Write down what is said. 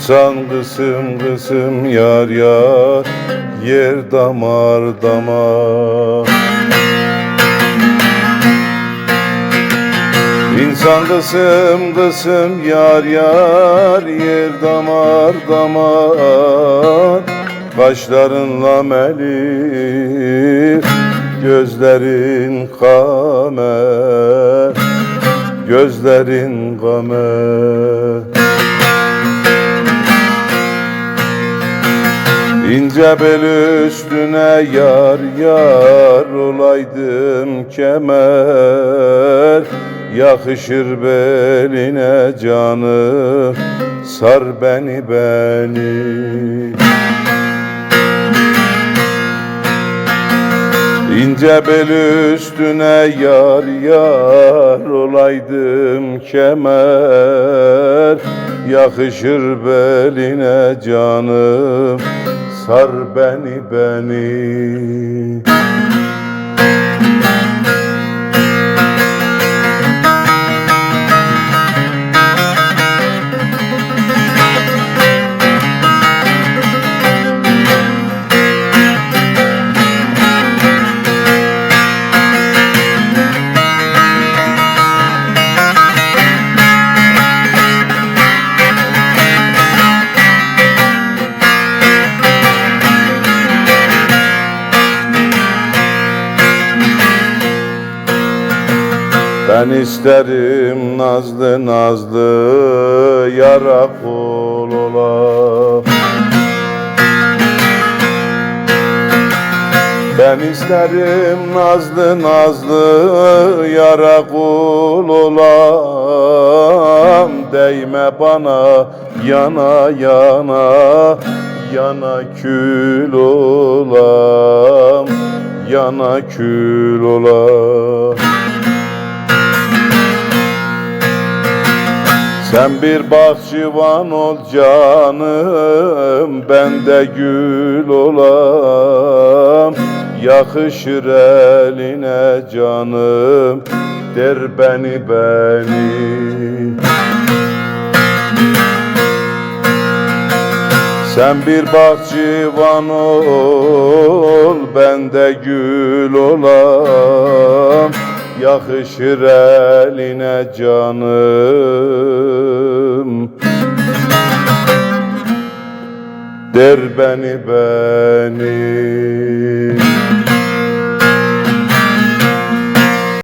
İnsan kısım kısım yar yar Yer damar damar. İnsan kısım kısım yar yar Yer damar damar. Kaşlarınla melih Gözlerin kamer. Gözlerin kamer İnce bel üstüne yar yar olaydım kemer. Yakışır beline canım sar beni beni. İnce bel üstüne yar yar olaydım kemer Yakışır beline canım. Sar beni beni Ben isterim nazlı nazlı yara kul ola Ben isterim nazlı nazlı yara kul olam Değme bana yana yana yana kül olam Yana kül olam Sen bir bahçıvan ol canım Ben de gül olam. Yakışır eline canım Der beni beni. Sen bir bahçıvan ol Ben de gül olam. Yakışır eline canım Ver beni beni.